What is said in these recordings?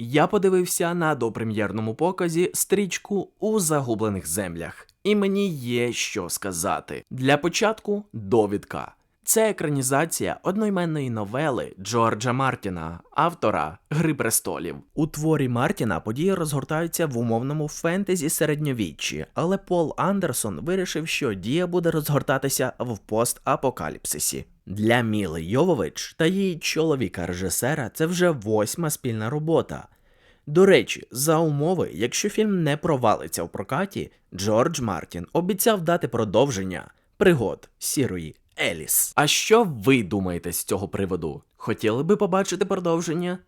Я подивився на допрем'єрному показі стрічку у загублених землях, і мені є що сказати. Для початку довідка. Це екранізація одноіменної новели Джорджа Мартіна, автора Гри престолів. У творі Мартіна події розгортаються в умовному фентезі середньовіччі, але Пол Андерсон вирішив, що дія буде розгортатися в постапокаліпсисі. Для Міли Йовович та її чоловіка-режисера це вже восьма спільна робота. До речі, за умови, якщо фільм не провалиться в прокаті, Джордж Мартін обіцяв дати продовження пригод сірої Еліс. А що ви думаєте з цього приводу? Хотіли би побачити продовження?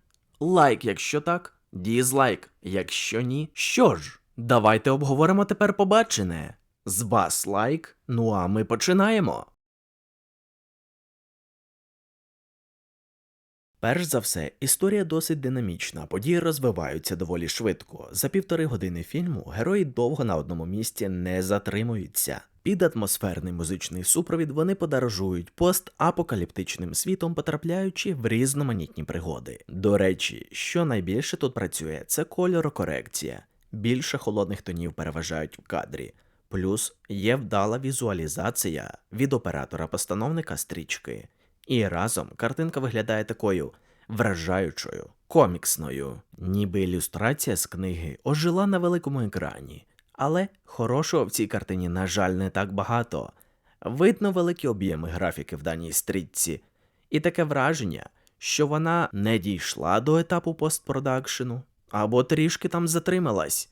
Лайк, якщо так, дізлайк, якщо ні. Що ж, давайте обговоримо тепер побачене. З вас лайк, ну а ми починаємо. Перш за все, історія досить динамічна, події розвиваються доволі швидко. За півтори години фільму герої довго на одному місці не затримуються. Під атмосферний музичний супровід вони подорожують постапокаліптичним світом, потрапляючи в різноманітні пригоди. До речі, що найбільше тут працює, це кольорокорекція. Більше холодних тонів переважають в кадрі. Плюс є вдала візуалізація від оператора-постановника стрічки. І разом картинка виглядає такою вражаючою, коміксною, ніби ілюстрація з книги ожила на великому екрані. Але хорошого в цій картині, на жаль, не так багато. Видно великі об'єми графіки в даній стрічці, і таке враження, що вона не дійшла до етапу постпродакшену або трішки там затрималась.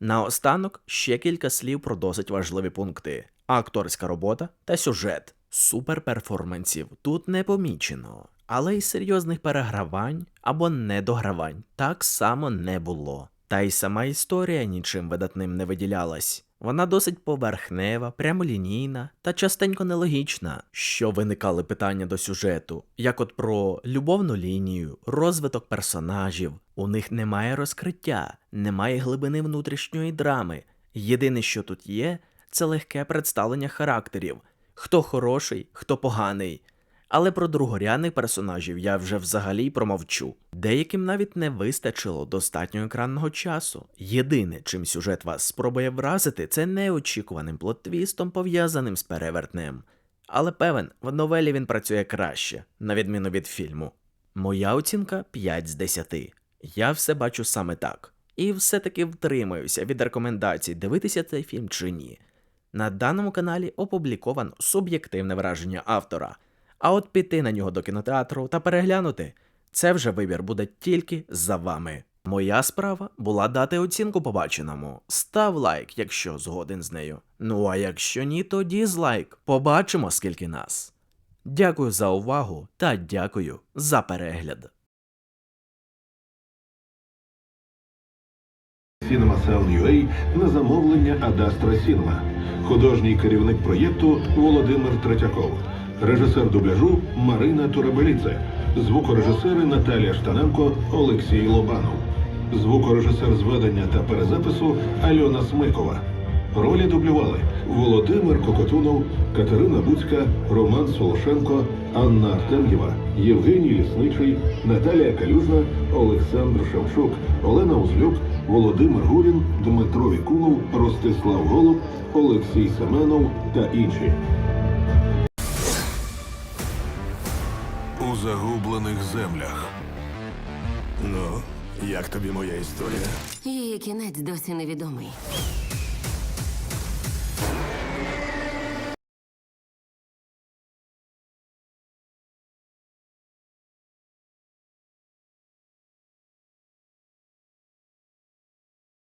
Наостанок ще кілька слів про досить важливі пункти: акторська робота та сюжет. Суперперформансів тут не помічено, але й серйозних перегравань або недогравань так само не було. Та й сама історія нічим видатним не виділялась. Вона досить поверхнева, прямолінійна та частенько нелогічна, що виникали питання до сюжету, як от про любовну лінію, розвиток персонажів. У них немає розкриття, немає глибини внутрішньої драми. Єдине, що тут є, це легке представлення характерів, хто хороший, хто поганий. Але про другорядних персонажів я вже взагалі промовчу. Деяким навіть не вистачило достатньо екранного часу. Єдине, чим сюжет вас спробує вразити, це неочікуваним плот-твістом, пов'язаним з перевертнем. Але певен, в новелі він працює краще, на відміну від фільму. Моя оцінка 5 з 10. Я все бачу саме так. І все-таки втримаюся від рекомендацій дивитися цей фільм чи ні. На даному каналі опубліковано суб'єктивне враження автора. А от піти на нього до кінотеатру та переглянути це вже вибір буде тільки за вами. Моя справа була дати оцінку побаченому. Став лайк, якщо згоден з нею. Ну а якщо ні, то дізлайк. Побачимо, скільки нас. Дякую за увагу та дякую за перегляд. CinemaCell.ua на замовлення Адастра Сінема, Художній керівник проєкту Володимир Третяков, Режисер дубляжу Марина Турабеліце. Звукорежисери Наталія Штаненко, Олексій Лобанов. Звукорежисер зведення та перезапису Альона Смикова. Ролі дублювали Володимир Кокотунов, Катерина Буцька, Роман Солошенко, Анна Артем'єва, Євгеній Лісничий, Наталія Калюжна, Олександр Шевчук, Олена Узлюк, Володимир Гурін, Дмитро Вікулов, Ростислав Голуб, Олексій Семенов та інші. У загублених землях. Ну, як тобі моя історія? Її кінець досі невідомий.